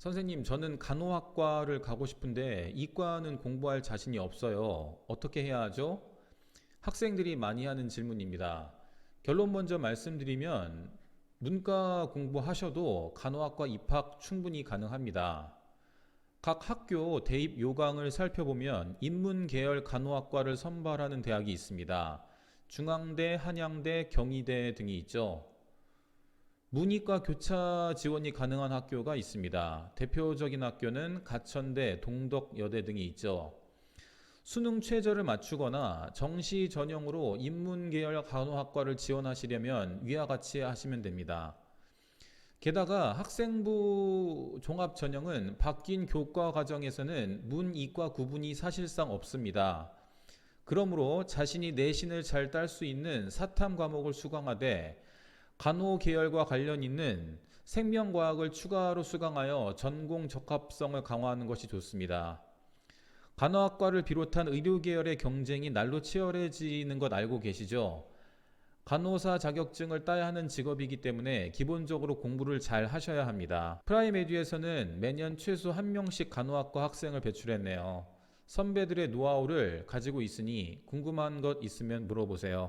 선생님, 저는 간호학과를 가고 싶은데 이과는 공부할 자신이 없어요. 어떻게 해야 하죠? 학생들이 많이 하는 질문입니다. 결론 먼저 말씀드리면 문과 공부하셔도 간호학과 입학 충분히 가능합니다. 각 학교 대입 요강을 살펴보면 인문 계열 간호학과를 선발하는 대학이 있습니다. 중앙대, 한양대, 경희대 등이 있죠. 문이과 교차 지원이 가능한 학교가 있습니다. 대표적인 학교는 가천대, 동덕여대 등이 있죠. 수능 최저를 맞추거나 정시 전형으로 인문 계열 간호학과를 지원하시려면 위와 같이 하시면 됩니다. 게다가 학생부 종합 전형은 바뀐 교과 과정에서는 문이과 구분이 사실상 없습니다. 그러므로 자신이 내신을 잘 딸 수 있는 사탐 과목을 수강하되 간호 계열과 관련 있는 생명과학을 추가로 수강하여 전공 적합성을 강화하는 것이 좋습니다. 간호학과를 비롯한 의료 계열의 경쟁이 날로 치열해지는 것 알고 계시죠? 간호사 자격증을 따야 하는 직업이기 때문에 기본적으로 공부를 잘 하셔야 합니다. 프라임에듀에서는 매년 최소 한 명씩 간호학과 학생을 배출했네요. 선배들의 노하우를 가지고 있으니 궁금한 것 있으면 물어보세요.